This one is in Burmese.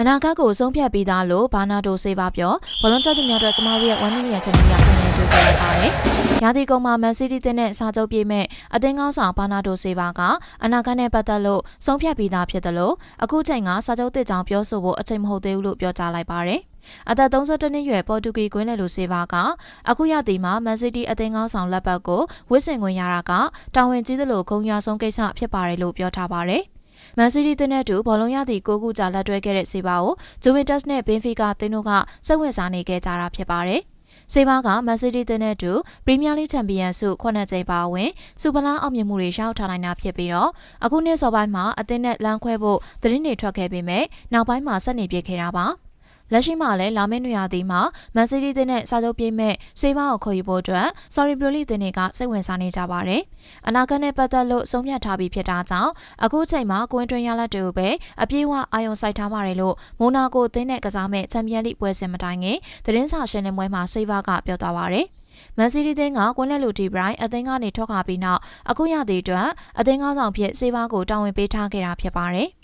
အနာဂတ်ကိုဆုံးဖြတ်ပြီးသားလို့ဘာနာတိုဆေးပါပြောဘလွန်ချက်သူများအတွက်ကျမတို့ရဲ့1 million channel ရပြန်လည်ကြိုးစားလိုက်ပါတယ်။ရာသီကုန်မှာမန်စီးတီးတင်တဲ့စာချုပ်ပြေးမဲ့အသင်းကောင်းဆောင်ဘာနာတိုဆေးပါကအနာဂတ်နဲ့ပတ်သက်လို့ဆုံးဖြတ်ပြီးသားဖြစ်တယ်လို့အခုချိန်ကစာချုပ်တစ်ကြောင်ပြောဆိုဖို့အချိန်မဟုတ်သေးဘူးလို့ပြောကြားလိုက်ပါတယ်။အသက်32နှစ်ရွယ်ပေါ်တူဂီကွင်းလယ်လူဆေးပါကအခုရသည်မှာမန်စီးတီးအသင်းကောင်းဆောင်လက်ပတ်ကိုဝစ်စင်ခွင့်ရတာကတာဝန်ကြီးသလိုဂုဏ်ရဆုံးကိစ္စဖြစ်ပါတယ်လို့ပြောထားပါတယ်။ မန်စီးတီးတင်းတဲ့တူဘောလုံးရသည့်ကိုကူကြာလက်တွဲခဲ့တဲ့စေပါကိုဂျူဗင်တက်စ်နဲ့ဘင်ဖီကာတင်းတို့ကစိတ်ဝင်စားနေခဲ့ကြတာဖြစ်ပါတယ်။စေပါကမန်စီးတီးတင်းတဲ့တူပရီးမီးယားလိချန်ပီယံဆုခုနှစ်ကြိမ်ပါဝင်စူပလာအောင်မြင်မှုတွေရောက်ထားနိုင်တာဖြစ်ပြီးတော့အခုနှစ်စောပိုင်းမှာအသင်းနဲ့လမ်းခွဲဖို့သတင်းတွေထွက်ခဲ့ပေမဲ့နောက်ပိုင်းမှာဆက်နေပြစ်ခဲ့တာပါ။ လက်ရှိမှာလည်းလာမယ့်နေရာဒီမှာမန်စီးတီးတင်းနဲ့စာချုပ်ပြေးမဲ့စေပါကိုခေါ်ယူဖို့အတွက် sorry ဘလိုလီတင်းတွေကစိတ်ဝင်စားနေကြပါတယ်။အနာဂတ်နဲ့ပတ်သက်လို့ဆုံးဖြတ်ထားပြီးဖြစ်တာကြောင့်အခုချိန်မှာကွင်းတွင်းရလဒ်တွေကိုပဲအပြေးအဝအာရုံစိုက်ထားပါတယ်လို့မိုနာကိုအသင်းနဲ့ကစားမဲ့ချန်ပီယံလိပွဲစဉ်မတိုင်ခင်သတင်းစာရှင်းလင်းပွဲမှာစေဘာကပြောသွားပါတယ်။မန်စီးတီးတင်းကကွင်းလက်လူတီဘရိုင်းအသင်းကနေထွက်ခွာပြီးနောက်အခုရသည့်အတွက်အသင်းကောင်းဆောင်ဖြစ်စေဘာကိုတာဝန်ပေးထားခဲ့တာဖြစ်ပါတယ်။